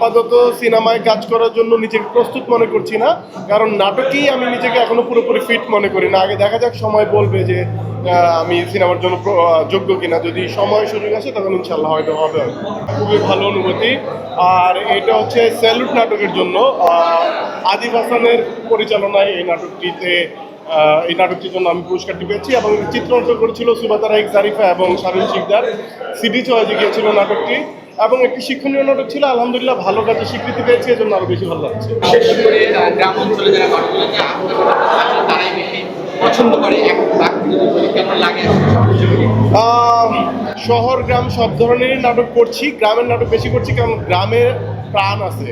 আপাতত সিনেমায় কাজ করার জন্য নিজেকে প্রস্তুত মনে করছি না, কারণ নাটকেই আমি নিজেকে এখনও পুরোপুরি ফিট মনে করি না। আগে দেখা যাক, সময় বলবে যে আমি সিনেমার জন্য যোগ্য কিনা। যদি সময় সুযোগ আসে, তখন ইনশাল্লাহ হয়তো হবে খুবই ভালো অনুভূতি। আর এটা হচ্ছে স্যালুট নাটকের জন্য আদিব হাসানের পরিচালনায় এই নাটকটিতে এই নাটকটির জন্য আমি পুরস্কারটি পেয়েছি এবং চিত্রাঙ্কন করেছিল সুবাতারা এক জারিফা এবং শারীন শিকদার। সিডি চয়েজে গিয়েছিল নাটকটি এবং একটি শিক্ষণীয় নাটক ছিল আলহামদুলিল্লাহ ভালো কাজে স্বীকৃতি পেয়েছে এজন্য আরও বেশি ভালো লাগছে। পছন্দ করে। লাগে? শহর গ্রাম সব ধরনেরই নাটক করছি। গ্রামের নাটক বেশি করছি কারণ গ্রামের প্রাণ আছে।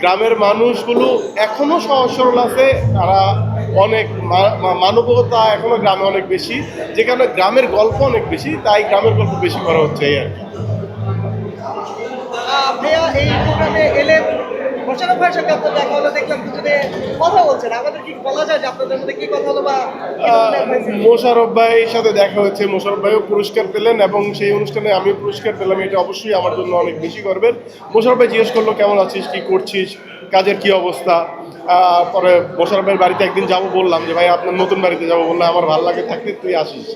গ্রামের মানুষগুলো এখনও সহজ সরল আছে তারা অনেক মানবতা এখনও গ্রামে অনেক বেশি। যেখানে গ্রামের গল্প অনেক বেশি তাই গ্রামের গল্প বেশি করা হচ্ছে এই আর কি। আহ, ভাইয়া এই প্রোগ্রামে এলে মোশারফ ভাইয়ের সঙ্গে আপনার দেখা হলো দেখলাম দুজনে কথা বলছেন। আমাদের কি বলা যায় যে আপনাদের মধ্যে কি কথা হলো বা কি ধরনের advice দিলেন? মোশারফ ভাইয়ের সাথে দেখা হয়েছে। মোশারফ ভাইও পুরস্কার পেলেন এবং সেই অনুষ্ঠানে আমি পুরস্কার পেলাম। এটা অবশ্যই আমার জন্য অনেক বেশি গর্বের। মোশারফ ভাই জিজ্ঞেস করল কেমন আছিস? কি করছিস? কাজের কি অবস্থা? পরে মোশারফের বাড়িতে একদিন যাব বললাম যে ভাই আপনার নতুন বাড়িতে যাব। বললাম আমার ভালো লাগে থাকতে তুই আসিস।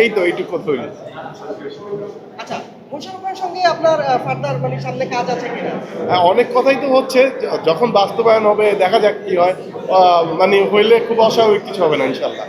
এই তো এইটুকু কথা হইল। আচ্ছা সঙ্গে আপনার ফার্দার মানে সামনে কাজ আছে কিনা? হ্যাঁ, অনেক কথাই তো হচ্ছে। যখন বাস্তবায়ন হবে দেখা যাক কি হয়। মানে হইলে খুব অস্বাভাবিক কিছু হবে না ইনশাল্লাহ